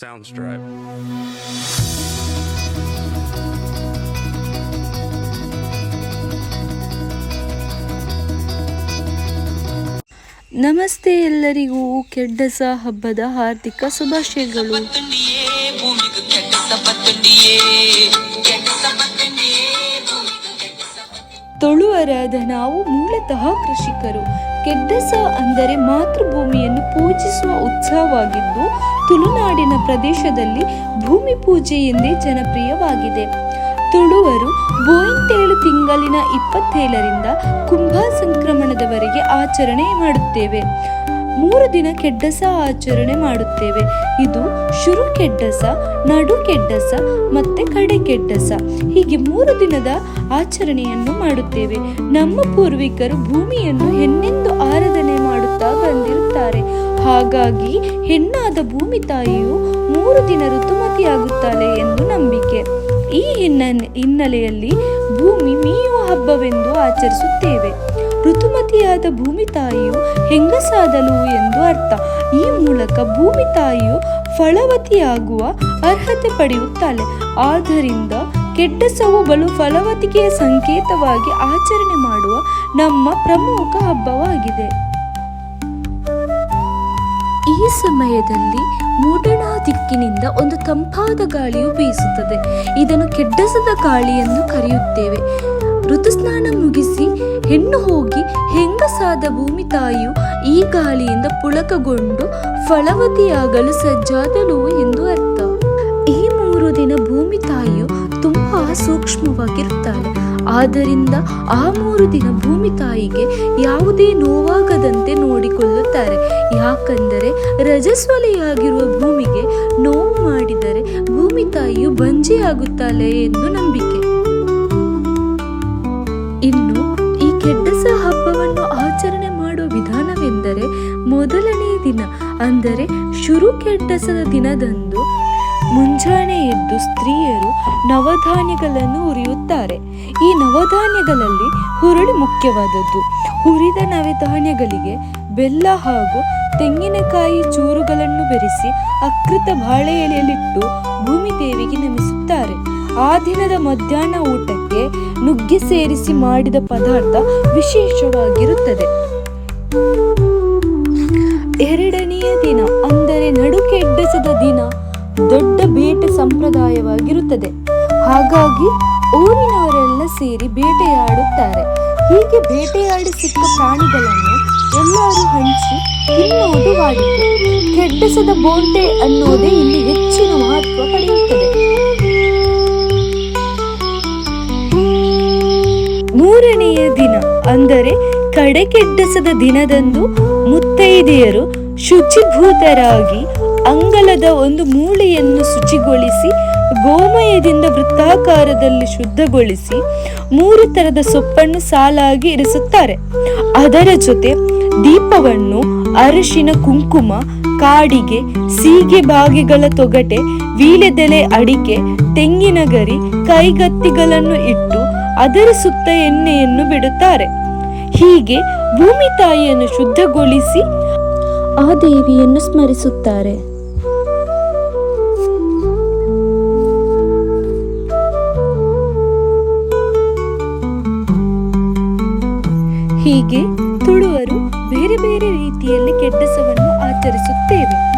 Soundstripe. ನಮಸ್ತೆ ಎಲ್ಲರಿಗೂ. ಕೆಡ್ಡಸ ಹಬ್ಬದ ಹಾರ್ದಿಕ ಶುಭಾಶಯಗಳು. ತೊಳುವರಾದ ನಾವು ಮೂಲತಃ ಕೃಷಿಕರು. ಕೆಡ್ಡಸ ಅಂದರೆ ಮಾತೃಭೂಮಿಯನ್ನು ಪೂಜಿಸುವ ಉತ್ಸವವಾಗಿದ್ದು, ತುಳುನಾಡಿನ ಪ್ರದೇಶದಲ್ಲಿ ಭೂಮಿ ಪೂಜೆ ಎಂದೇ ಜನಪ್ರಿಯವಾಗಿದೆ. ತುಳುವರು ಬೋಯಿಂತೇಳು ತಿಂಗಳಿನ ಇಪ್ಪತ್ತೇಳರಿಂದ ಕುಂಭ ಸಂಕ್ರಮಣದವರೆಗೆ ಆಚರಣೆ ಮಾಡುತ್ತೇವೆ. ಮೂರು ದಿನ ಕೆಡ್ಡಸ ಆಚರಣೆ ಮಾಡುತ್ತೇವೆ. ಇದು ಶುರು ಕೆಡ್ಡಸ, ನಡು ಕೆಡ್ಡಸ ಮತ್ತೆ ಕಡೆ ಕೆಡ್ಡಸ. ಹೀಗೆ ಮೂರು ದಿನದ ಆಚರಣೆಯನ್ನು ಮಾಡುತ್ತೇವೆ. ನಮ್ಮ ಪೂರ್ವಿಕರು ಭೂಮಿಯನ್ನು ಹೆಣ್ಣೆಂದು ಆರಾಧನೆ ಮಾಡುತ್ತಾ ಬಂದಿರುತ್ತಾರೆ. ಹಾಗಾಗಿ ಹೆಣ್ಣಾದ ಭೂಮಿ ತಾಯಿಯು ಮೂರು ದಿನ ಋತುಮತಿಯಾಗುತ್ತಾಳೆ ಎಂದು ನಂಬಿಕೆ. ಈ ಹಿನ್ನೆಲೆ ಹಿನ್ನೆಲೆಯಲ್ಲಿ ಭೂಮಿ ಮೀಯುವ ಹಬ್ಬವೆಂದು ಆಚರಿಸುತ್ತೇವೆ. ಋತುಮತಿಯಾದ ಭೂಮಿ ತಾಯಿಯು ಹೆಂಗಸಾದಲು ಎಂದು ಅರ್ಥ. ಈ ಮೂಲಕ ಭೂಮಿ ತಾಯಿಯು ಫಲವತಿಯಾಗುವ ಅರ್ಹತೆ ಪಡೆಯುತ್ತಾಳೆ. ಆದ್ದರಿಂದ ಕೆಟ್ಟ ಸವುಗಳು ಫಲವತಿಕೆಯ ಸಂಕೇತವಾಗಿ ಆಚರಣೆ ಮಾಡುವ ನಮ್ಮ ಪ್ರಮುಖ ಹಬ್ಬವಾಗಿದೆ. ಈ ಸಮಯದಲ್ಲಿ ಮೂಡಣ ದಿಕ್ಕಿನಿಂದ ಒಂದು ತಂಪಾದ ಗಾಳಿಯು ಬೀಸುತ್ತದೆ. ಇದನ್ನು ಕೆಡ್ಡಸದ ಗಾಳಿ ಎಂದು ಕರೆಯುತ್ತೇವೆ. ಋತುಸ್ನಾನ ಮುಗಿಸಿ ಹೆಣ್ಣು ಹೋಗಿ ಹೆಂಗಸಾದ ಭೂಮಿ ತಾಯಿಯು ಈ ಗಾಳಿಯಿಂದ ಪುಳಕಗೊಂಡು ಫಲವತಿಯಾಗಲು ಸಜ್ಜಾದಳು ಎಂದು ಅರ್ಥ. ಈ ಮೂರು ದಿನ ಭೂಮಿ ತಾಯಿಯು ತುಂಬಾ ಸೂಕ್ಷ್ಮವಾಗಿರುತ್ತಾಳೆ. ಆದ್ದರಿಂದ ಆ ಮೂರು ದಿನ ಭೂಮಿ ತಾಯಿಗೆ ಯಾವುದೇ ನೋವಾಗದಂತೆ ನೋಡಿಕೊಳ್ಳುತ್ತಾರೆ. ಯಾಕಂದರೆ ರಜಸ್ವಲೆಯಾಗಿರುವ ಭೂಮಿಗೆ ನೋವು ಮಾಡಿದರೆ ಭೂಮಿ ತಾಯಿಯು ಬಂಜೆಯಾಗುತ್ತಾಳೆ ಎಂದು ನಂಬಿಕೆ. ಇನ್ನು ದಿನ. ಅಂದರೆ ಶುರು ಕೆಟ್ಟಸದ ದಿನದಂದು ಮುಂಜಾನೆ ಎದ್ದು ಸ್ತ್ರೀಯರು ನವಧಾನ್ಯಗಳನ್ನು ಹುರಿಯುತ್ತಾರೆ ಈ ನವಧಾನ್ಯಗಳಲ್ಲಿ ಹುರುಳಿ ಮುಖ್ಯವಾದದ್ದು. ಹುರಿದ ನವಧಾನ್ಯಗಳಿಗೆ ಬೆಲ್ಲ ಹಾಗೂ ತೆಂಗಿನಕಾಯಿ ಚೂರುಗಳನ್ನು ಬೆರೆಸಿ ಅಕೃತ ಬಾಳೆ ಎಲೆಯಲ್ಲಿಟ್ಟು ಭೂಮಿ ದೇವಿಗೆ ನಮಿಸುತ್ತಾರೆ. ಆ ದಿನದ ಮಧ್ಯಾಹ್ನ ಊಟಕ್ಕೆ ನುಗ್ಗೆ ಸೇರಿಸಿ ಮಾಡಿದ ಪದಾರ್ಥ ವಿಶೇಷವಾಗಿರುತ್ತದೆ. ಎರಡನೆಯ ದಿನ, ಅಂದರೆ ನಡುಕೆಡ್ಡಸದ ದಿನ, ದೊಡ್ಡ ಬೇಟೆ ಸಂಪ್ರದಾಯವಾಗಿರುತ್ತದೆ. ಹಾಗಾಗಿ ಊರಿನವರೆಲ್ಲ ಸೇರಿ ಬೇಟೆಯಾಡುತ್ತಾರೆ. ಹೀಗೆ ಬೇಟೆಯಾಡಿ ಸಿಕ್ಕ ಪ್ರಾಣಿಗಳನ್ನು ಎಲ್ಲರೂ ಹಂಚಿ ತಿನ್ನುವುದು ವಾಡಿಕೆ. ಕೆಡ್ಡಸದ ಬೋಟೆ ಅನ್ನೋದೇ ಇಲ್ಲಿ ಹೆಚ್ಚಿನ ಮಹತ್ವ ಪಡೆಯುತ್ತದೆ. ಮೂರನೆಯ ದಿನ, ಅಂದರೆ ಕಡೆಕೆಡ್ಡಸದ ದಿನದಂದು ಮುತ್ತೈದೆಯರು ಶುಚಿಭೂತರಾಗಿ ಅಂಗಳದ ಒಂದು ಮೂಳೆಯನ್ನು ಶುಚಿಗೊಳಿಸಿ ಗೋಮಯದಿಂದ ವೃತ್ತಾಕಾರದಲ್ಲಿ ಶುದ್ಧಗೊಳಿಸಿ ಮೂರು ತರದ ಸೊಪ್ಪನ್ನು ಸಾಲಾಗಿ ಇರಿಸುತ್ತಾರೆ. ಅದರ ಜೊತೆ ದೀಪವನ್ನು, ಅರಿಶಿನ, ಕುಂಕುಮ, ಕಾಡಿಗೆ, ಸೀಗೆ ಬಾಗಿಗಳ ತೊಗಟೆ ವೀಳೆದೆಲೆ ಅಡಿಕೆ, ತೆಂಗಿನ ಗರಿ, ಕೈಗತ್ತಿಗಳನ್ನು ಇಟ್ಟು ಅದರ ಸುತ್ತ ಎಣ್ಣೆಯನ್ನು ಬಿಡುತ್ತಾರೆ. ಹೀಗೆ ಭೂಮಿ ತಾಯಿಯನ್ನು ಶುದ್ಧಗೊಳಿಸಿ ಆ ದೇವಿಯನ್ನು ಸ್ಮರಿಸುತ್ತಾರೆ. ಹೀಗೆ ತುಳುವರು ಬೇರೆ ಬೇರೆ ರೀತಿಯಲ್ಲಿ ಕೆಡ್ಡಸವನ್ನು ಆಚರಿಸುತ್ತೇವೆ.